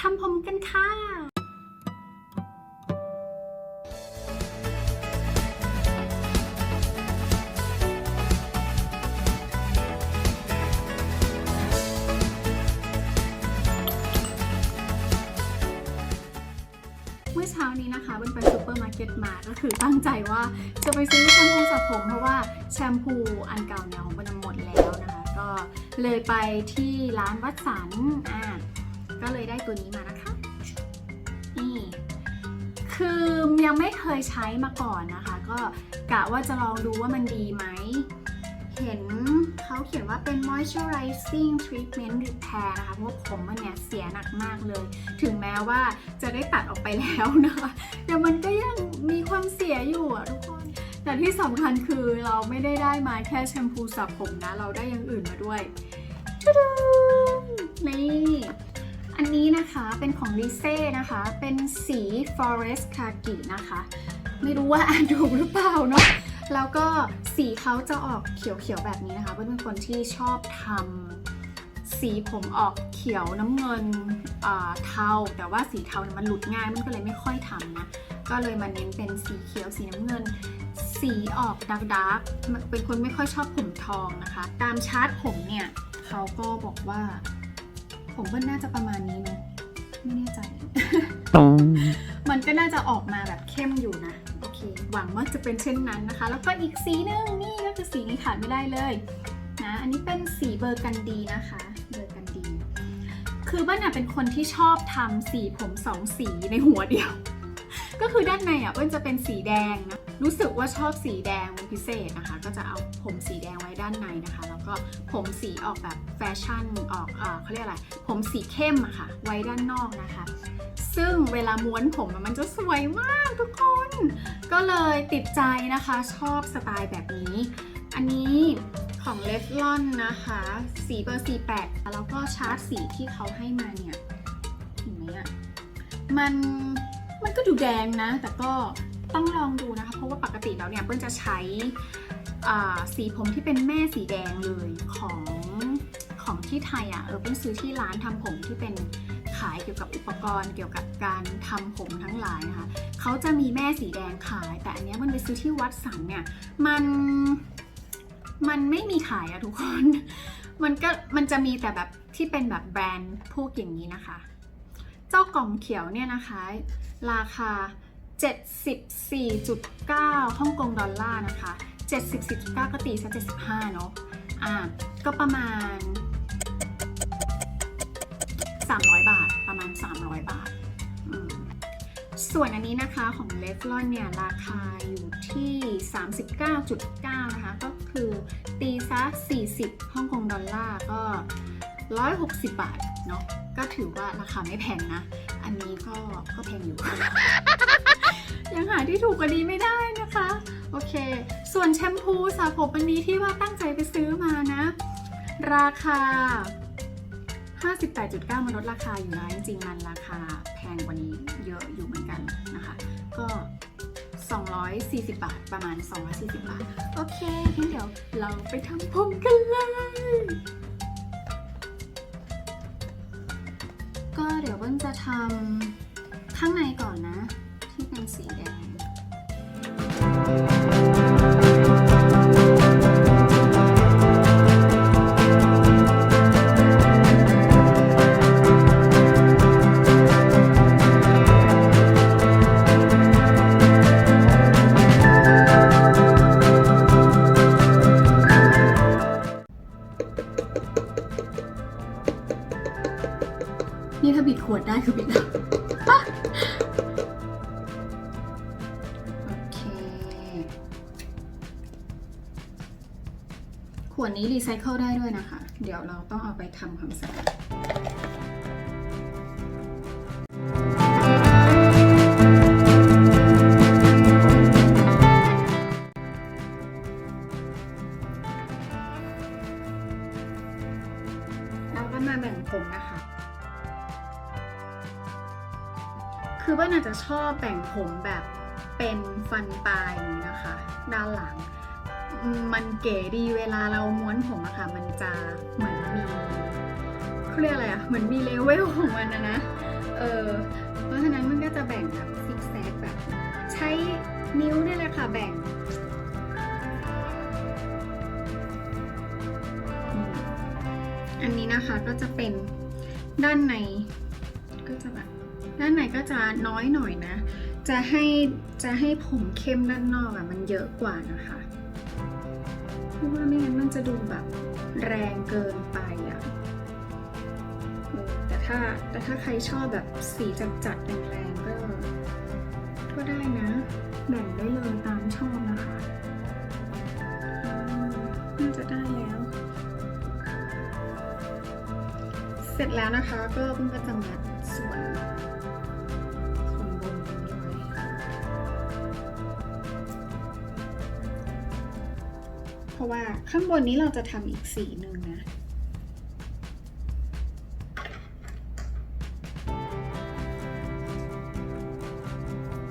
ทำผมกันค่ะ เมื่อเช้านี้นะคะเป็นไปซูเปอร์มาร์เก็ตมาก็คือตั้งใจว่าจะไปซื้อแชมพูสระผมเพราะว่าแชมพูอันเก่าเนี่ยของเป็นหมดแล้วนะคะ ก็เลยไปที่ร้านวัดสันอ่า ก็เลยได้ตัวนี้มานะคะ นี่ คือยังไม่เคยใช้มาก่อนนะคะ ก็กะว่าจะลองดูว่ามันดีไหม เห็นเขาเขียนว่าเป็น moisturizing treatment repair นะคะ เพราะผมมันเนี่ยเสียหนักมากเลย ถึงแม้ว่าจะได้ตัดออกไปแล้วนะคะ แต่มันก็ยังมีความเสียอยู่อะทุกคนแต่ที่สำคัญคือเราไม่ได้ได้มาแค่แชมพูสระผมนะ เราได้อย่างอื่นมาด้วย ชุดนี่ อันนี้นะคะเป็นของลิเซ่นะคะ เป็นสี forest khaki นะคะ ไม่รู้ว่าอ่านถูกหรือเปล่าเนาะ แล้วก็สีเขาจะออกเขียวๆแบบนี้นะคะ เป็นคนที่ชอบทำสีผมออกเขียวน้ำเงินเทา แต่ว่าสีเทาเนี่ยมันหลุดง่าย มันก็เลยไม่ค่อยทำนะ ก็เลยมาเน้นเป็นสีเขียวสีน้ำเงินสีออกดาร์กดาร์กเป็นคนไม่ค่อยชอบผมทองนะคะ ตามชาร์ตผมเนี่ย เขาก็บอกว่า ผมเบิ้ลน่าจะประมาณนี้เนอะไม่แน่ใจ มันก็น่าจะออกมาแบบเข้มอยู่นะ โอเค หวังว่าจะเป็นเช่นนั้นนะคะ แล้วก็อีกสีหนึงนี่ก็คือสีนี้ขาดไม่ได้เลยนะ อันนี้เป็นสีเบอร์กันดีนะคะ เบอร์กันดี คือบ้านอะเป็นคนที่ชอบทำสีผมสองสีในหัวเดียว ก็คือด้านในอะเปิ้ลจะเป็นสีแดงนะ รู้สึกว่าชอบสีแดงเป็นพิเศษนะคะ ก็จะเอาผมสีแดงไว้ด้านในนะคะ แล้วก็ผมสีออกแบบแฟชั่นออกเออเขาเรียกอะไร ผมสีเข้มอะค่ะ ไว้ด้านนอกนะคะ ซึ่งเวลาม้วนผมมันจะสวยมากทุกคน ก็เลยติดใจนะคะ ชอบสไตล์แบบนี้ อันนี้ของเลฟลอนนะคะ สีเบอร์ 48 แล้วก็ชาร์จสีที่เขาให้มาเนี่ย เห็นไหมอะมัน มันก็ดูแดงนะ แต่ก็ต้องลองดูนะคะ เพราะว่าปกติแล้วเนี่ยเปิ้ลจะใช้สีผมที่เป็นแม่สีแดงเลยของของที่ไทยอะ่ะ เออเปิ้ลซื้อที่ร้านทำผมที่เป็นขายเกี่ยวกับอุปกรณ์เกี่ยวกับการทำผมทั้งหลายนะคะเขาจะมีแม่สีแดงขาย แต่อันเนี้ยมันไปซื้อที่วัดสันเนี่ยมันมันไม่มีขายอะทุกคน มันก็มันจะมีแต่แบบที่เป็นแบบแบรนด์พวกอย่างนี้นะคะ เจ้ากล่องเขียวเนี่ยนะคะ ราคา 74.9ฮ่องกงดอลลาร์นะคะ 74.9 ก็ตีซะ75 เนาะอ่าก็ประมาณ 300 บาทประมาณ 300 บาท ส่วนอันนี้นะคะของเลฟลอนเนี่ย ราคาอยู่ที่ 39.9 นะคะ ก็คือตีซะ40ฮ่องกงดอลลาร์ก็ 160 บาทเนาะก็ถือว่าราคาไม่แพงนะ อันนี้ก็ก็แพงอยู่ ยังหาที่ถูกกว่านี้ไม่ได้นะคะ โอเค ส่วนแชมพูสระผมอันนี้ที่ว่าตั้งใจไปซื้อมานะ ราคา 58.9มันลดราคาอยู่นะจริงๆมันราคาแพงกว่านี้เยอะอยู่เหมือนกันนะคะ ก็ 240 บาทประมาณ 240 บาท โอเคงั้นเดี๋ยวเราไปทำผมกันเลย ก็เดี๋ยวเบิ้ลจะทำข้างในก่อนนะ ขวดนี้รีไซเคิลได้ด้วยนะคะ เดี๋ยวเราต้องเอาไปทำความสะอาดเราก็มาแบ่งผมนะคะ คือว่าน่าจะชอบแบ่งผมแบบเป็นฟันปลายอย่างนี้นะคะ ด้านหลัง มันเก๋ดีเวลาเราม้วนผมอะค่ะ มันจะเหมือนมีเขาเรียกอะไรอะเหมือนมีเลเวลของมันนะนะ เออ เพราะฉะนั้นมันก็จะแบ่งแบบซิกแซกแบบ ใช้นิ้วนี่แหละค่ะแบ่งอันนี้นะคะก็จะเป็นด้านในก็จะแบบด้านในก็จะน้อยหน่อยนะ จะให้จะให้ผมเข้มด้านนอกอะมันเยอะกว่านะคะ พราะว่าไม่งั้นมันจะดูแบบแรงเกินไปอะเออแต่ถ้าแต่ถ้าใครชอบแบบสีจัดๆแรงๆก็ก็ได้นะแบ่งได้เลยตามชอบนะคะน่าจะได้แล้ว เสร็จแล้วนะคะก็เพิ่งก็จะมัด ว่าข้างบนนี้เราจะทำอีกสีหนึ่งนะ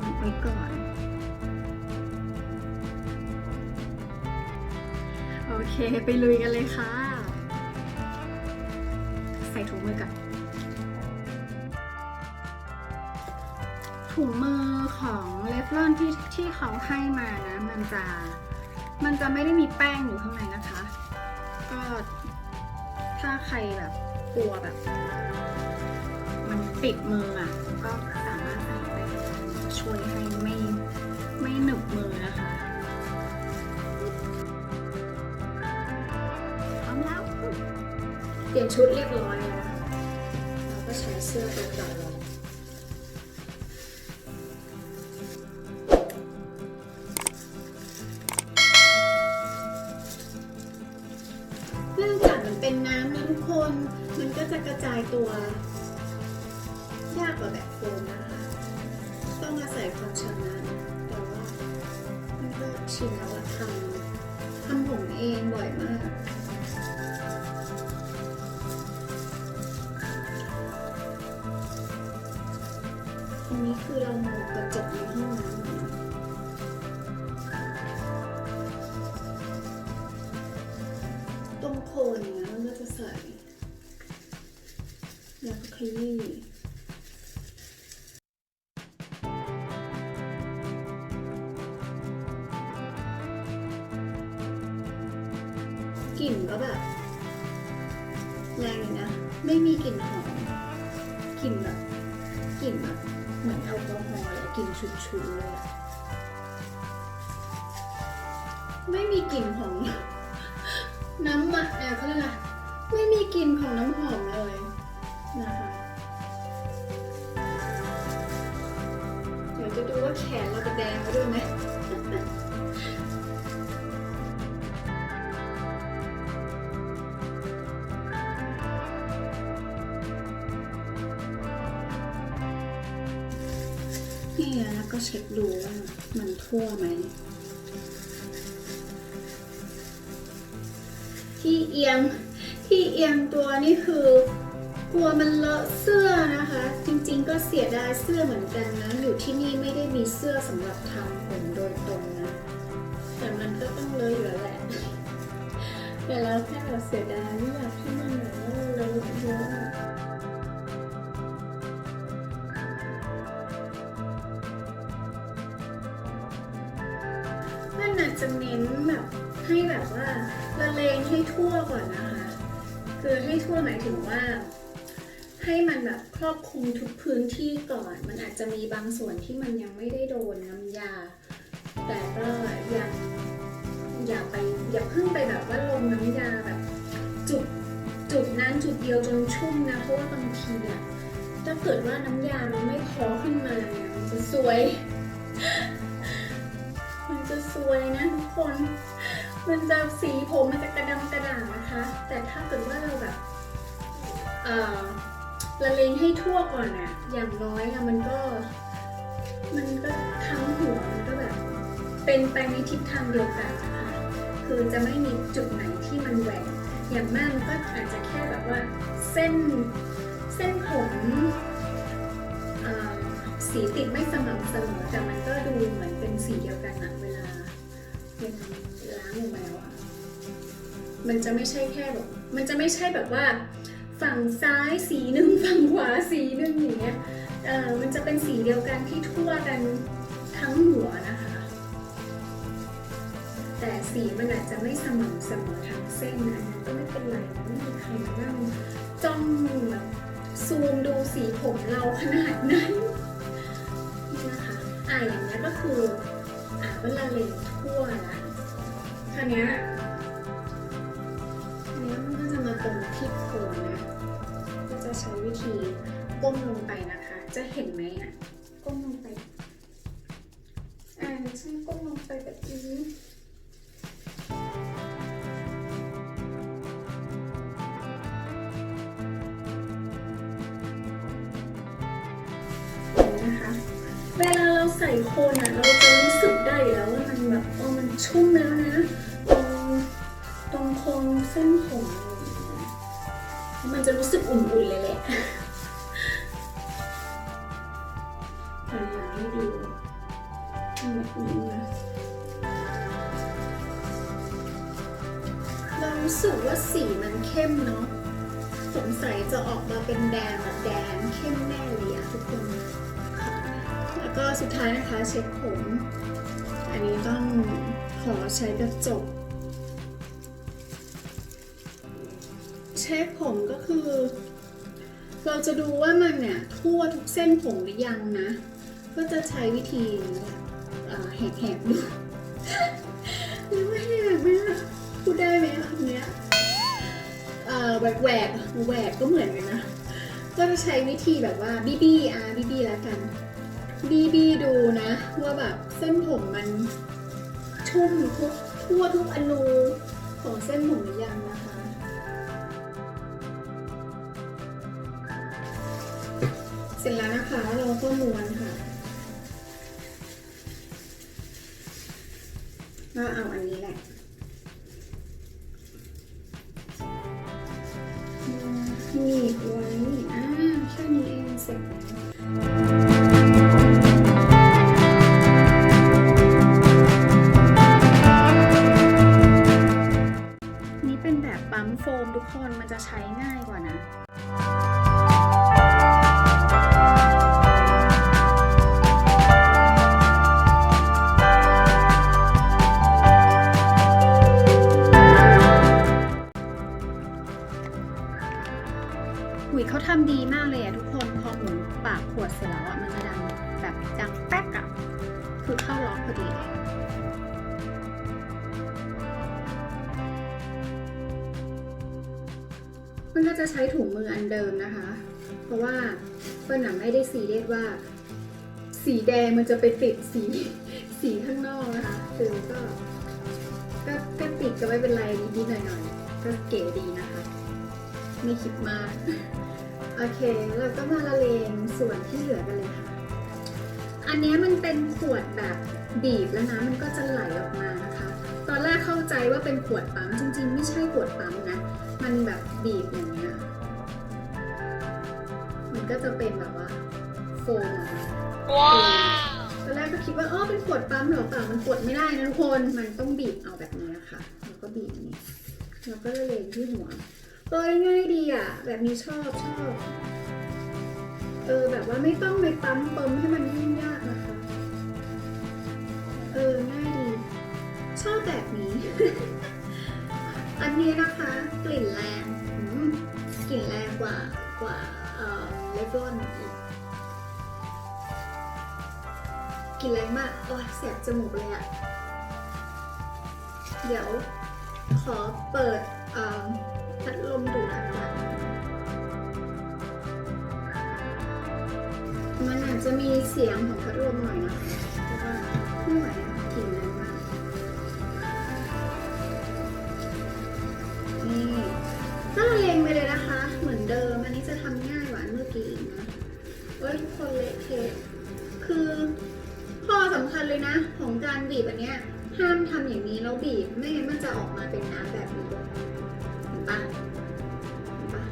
มัดไว้ก่อน โอเค ไปลุยกันเลยค่ะ ใส่ถุงมือก่อนถุงมือของเลฟลอนที่ที่เขาให้มานะ มันจะ มันจะไม่ได้มีแป้งอยู่ข้างในนะคะ ก็ถ้าใครแบบกลัวแบบ มันติดมืออะ ก็สามารถใส่ไปช่วยให้ไม่ไม่หนึบมือนะคะพร้อมแล้วเปลี่ยนชุดเรียบร้อยแล้วเราก็ใช้เสื้อตัวเก่ เป็นน้ำนะทุกคน มันก็จะกระจายตัว ยากกว่าแบบโฟมนะคะ ต้องอาศัยความชำนาญแต่ว่ามันก็ชินแล้วอะทำทำผมเองบ่อยมากตรงนี้คือเรามองกระจกในห้องน้ำตรงโคน ขยี้กลิ่นก็แบบ แรงอยู่นะ ไม่มีกลิ่นหอมกลิ่นแบบกลิ่นแบบเหมือนแอลกอฮอล์เลยกลิ่นฉุนๆเลยอะไม่มีกลิ่นของน้ำมันเออเขาเรียกอะไรไม่มีกลิ่นของน้ำหอมเลย นี่ไงแล้วก็เช็คดูว่ามันทั่วไหม ที่เอียงที่เอียงตัวนี่คือกลัวมันเลอะเสื้อนะคะ จริงๆก็เสียดายเสื้อเหมือนกันนะ อยู่ที่นี่ไม่ได้มีเสื้อสำหรับทำผมโดยตรงนะ แต่มันก็ต้องเลอะอยู่แล้วแหละแต่เราแค่แบบเสียดายไม่อยากให้มันแบบว่าเลอะเยอะ จะเน้นแบบให้แบบว่าละเลงให้ทั่วก่อนนะคะ คือให้ทั่วหมายถึงว่า ให้มันแบบครอบคลุมทุกพื้นที่ก่อน มันอาจจะมีบางส่วนที่มันยังไม่ได้โดนน้ำยา แต่ก็ยังอย่าไปอย่าเพิ่งไปแบบว่าลงน้ำยาแบบจุดจุดนั้นจุดเดียวจนชุ่มนะเพราะว่าบางทีอะถ้าเกิดว่าน้ำยามันไม่พอขึ้นมาเนี่ยมันจะสวย จะสวยนะทุกคน มันจะสีผมมันจะกระดำกระด่างนะคะ แต่ถ้าเกิดว่าเราแบบเออละเลงให้ทั่วก่อนอะอย่างน้อยอะมันก็ มันก็ทั้งหัวมันก็แบบ เป็นไปในทิศทางเดียวกันนะคะคือจะไม่มีจุดไหนที่มันแหวกอย่างมากมันก็อาจจะแค่แบบว่าเส้นเส้นผม สีติดไม่สม่ำเสมอแต่มันก็ดูเหมือนเป็นสีเดียวกันอะเวลาเป็นล้างลงมาแล้วอะมันจะไม่ใช่แค่แบบมันจะไม่ใช่แบบว่า ฝั่งซ้ายสีหนึ่งฝั่งขวาสีหนึ่งอย่างเงี้ยเออมันจะเป็นสีเดียวกันที่ทั่วกันทั้งหัวนะคะ แต่สีมันอาจจะไม่สม่ำเสมอทั้งเส้นนะก็ไม่เป็นไรไม่มีใครมานั่งจ้องแบบซูมดูสีผมเราขนาดนั้นะอะอย่างนี้ยก็คืออะเป็นละเลงทั่วละคราวนี้ยอันนี้มันก็จะมาตรงที่โคนนะก็จะใช้วิธีก้มลงไปนะคะ จะเห็นไหมอะก้มลงไปอ่าใช่ก้มลงไปแบบนี้เห็นนะคะ ใส่โคนอะ เราจะรู้สึกได้แล้วว่ามันแบบเออมันชุ่มแล้วนะ ตรงตรงโคนเส้นผม มันจะรู้สึกอุ่นๆเลยแหละทำอย่างให้ดูแบบนี้นะเรารู้สึกว่าสีมันเข้มเนาะ สงสัยจะออกมาเป็นแดงแบบแดงเข้มแน่เลยอะทุกคน ก็สุดท้ายนะคะเช็ดผม อันนี้ต้องขอใช้กระจกเช็คผมก็คือ เราจะดูว่ามันเนี่ยทั่วทุกเส้นผมหรือยังนะ ก็จะใช้วิธีแหกๆดูหรือไม่แหกไหมพูดได้ไหมคำเนี้ยแหวกแหวกแหวกก็เหมือนกันนะ ก็จะใช้วิธีแบบว่าบีบีอะบีบีแล้วกัน บีบีดูนะ ว่าแบบเส้นผมมันชุ่มทุกทั่วทุกอนูของเส้นผมหรือยังนะคะ เสร็จแล้วนะคะเราก็ม้วนค่ะก็เอาอันนี้แหละ จะใช้ถุงมืออันเดิมนะคะ เพราะว่าเปิ้ลน่ะไม่ได้ซีเรียสว่า สีแดงมันจะไปติดสีสีข้างนอกนะคะ คือก็ก็ก็ติดก็ไม่เป็นไรนิดๆหน่อยๆก็เก๋ดีนะคะ ไม่คิดมาก โอเคเราก็มาละเลงส่วนที่เหลือกันเลยค่ะ อันนี้มันเป็นขวดแบบบีบแล้วนะมันก็จะไหลออกมานะคะ ตอนแรกเข้าใจว่าเป็นขวดปั๊มจริงๆ ไม่ใช่ขวดปั๊มนะ มันแบบบีบอย่างเงี้ย มันก็จะเป็นแบบว่าโฟมออกมาตอนแรกก็คิดว่าอ๋อเป็นขวดปั๊มเหรอเปล่ามันกดไม่ได้นะทุกคน มันต้องบีบเอาแบบนี้ค่ะ แล้วก็บีบอย่างนี้แล้วก็ละเลงที่หัวเออง่ายดีอะ แบบนี้ชอบชอบ เออแบบว่าไม่ต้องไปปั๊มเปิมให้มันยุ่งยากนะคะ เออง่ายดี ชอบแบบนี้ อันนี้นะคะกลิ่นแรงกลิ่นแรงกว่ากว่าเอ่อเลฟลอนอีกกลิ่นแรงมากโอ้ยแสบจมูกเลยอะเดี๋ยวขอเปิดพัดลมดูดอากาศมันอาจจะมีเสียงของพัดลมหน่อยนะคะเพราะว่าไม่ไหว เอ้ยทุกคนเละเทะคือข้อสำคัญเลยนะ ของการบีบอันเนี้ยห้ามทำอย่างนี้แล้วบีบไม่งั้นมันจะออกมาเป็นน้ำแบบนี้เห็นปะเห็นปะ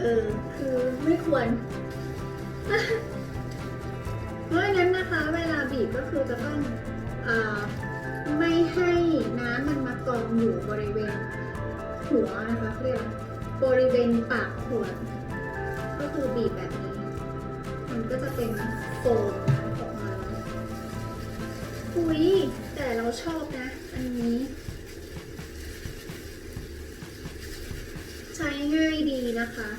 เออคือไม่ควรเพราะงั้นนะคะ เวลาบีบก็คือจะต้องอไม่ให้น้ำมันมากองอยู่บริเวณหัวนะคะเรียกบริเวณปากขวด คือบีบแบบนี้ มันก็จะเป็นโฟมออกมาอุยแต่เราชอบนะ อันนี้ ใช้ง่ายดีนะคะ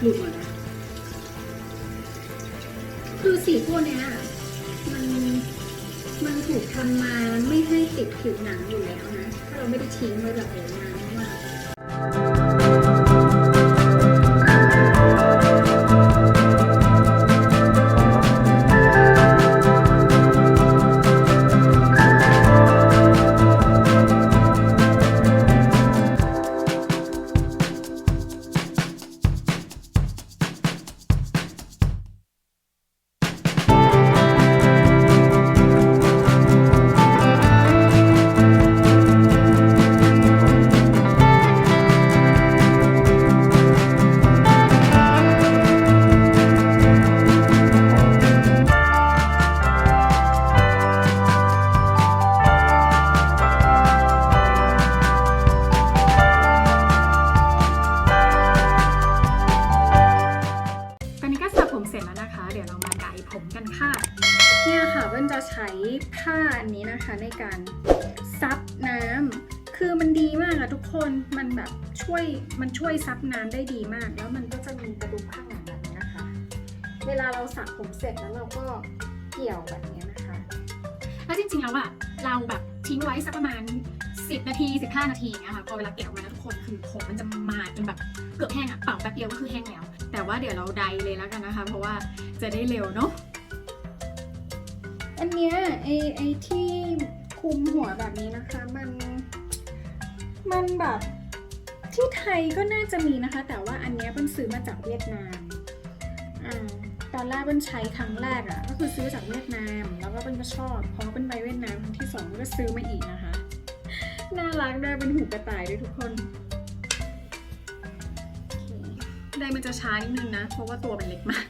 หลุดหมดแล้วคือสีพวกเนี้ยมันมันถูกทำมาไม่ให้ติดผิวหนังอยู่แล้วนะ ถ้าเราไม่ได้ทิ้งไว้แบบนานมาก สักประมาณ 10 นาที 15 นาทีอย่างเงี้ยค่ะพอเวลาเก็บออกมานะทุกคนคือผมมันจะมาจนแบบเกือบแห้งอะเป่าแป๊บเดียวก็คือแห้งแล้ว แต่ว่าเดี๋ยวเราไดเลยแล้วกันนะคะ เพราะว่าจะได้เร็วเนาะอันเนี้ยไอไอที่คลุมหัวแบบนี้นะคะมันมันแบบที่ไทยก็น่าจะมีนะคะ แต่ว่าอันเนี้ยเป็นซื้อมาจากเวียดนาม ตอนแรกเป็นใช้ครั้งแรกอะ่ะก็คือซื้อจากเวียดนาม แล้วก็เป็นก็ชอบพอเป็นไปเวียดนามครั้งที่สองก็ซื้อมาอีกนะคะ น่ารักด้วยเป็นหูกระต่ายด้วยทุกคนได้มันจะช้านิดนึงนะ เพราะว่าตัวมันเล็กมาก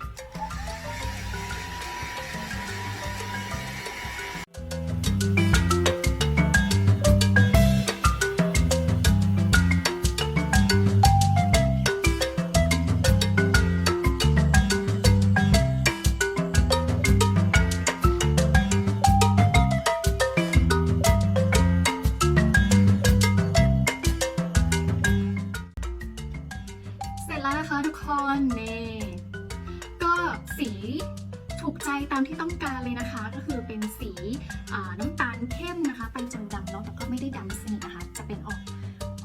ดำสนิทนะคะ จะเป็นออก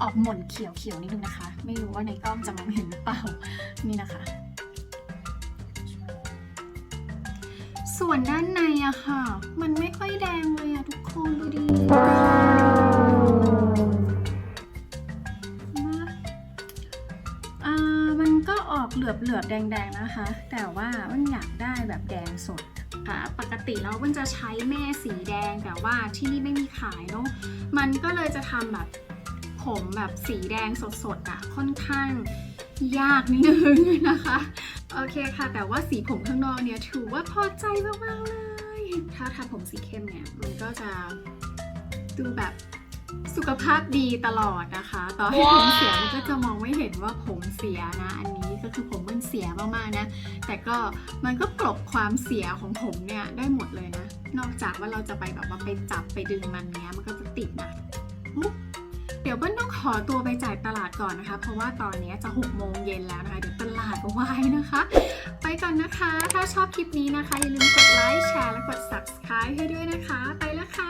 ออกหม่นเขียวเขียวๆนิดนึงนะคะ ไม่รู้ว่าในกล้องจะมองเห็นหรือเปล่านี่นะคะ ส่วนด้านในอะค่ะ มันไม่ค่อยแดงเลยอะทุกคนดูดิอะมันก็ออกเหลือบๆแดงๆนะคะ แต่ว่ามันอยากได้แบบแดงสด ปกติแล้วมันจะใช้แม่สีแดงแต่ว่าที่นี่ไม่มีขายเนาะมันก็เลยจะทำแบบผมแบบสีแดงสดๆอะค่อนข้างยากนิดนึงนะคะ โอเคค่ะ แต่ว่าสีผมข้างนอกเนี่ยถือว่าพอใจมากๆเลย ถ้าทำผมสีเข้มเนี่ย มันก็จะดูแบบสุขภาพดีตลอดนะคะ ต่อให้ผมเสียมันก็จะมองไม่เห็นว่าผมเสียนะ อันนี้ก็คือผม เสียมากๆนะ แต่ก็มันก็กลบความเสียของผมเนี่ยได้หมดเลยนะ นอกจากว่าเราจะไปแบบว่าไปจับไปดึงมันเนี้ยมันก็จะติดนะเดี๋ยวเบิ้ลต้องขอตัวไปจ่ายตลาดก่อนนะคะ เพราะว่าตอนนี้จะ6โมงเย็นแล้วนะคะ เดี๋ยวตลาดวายนะคะ ไปก่อนนะคะ ถ้าชอบคลิปนี้นะคะ อย่าลืมกดไลค์ แชร์ และกด subscribe ให้ด้วยนะคะ ไปแล้วค่ะ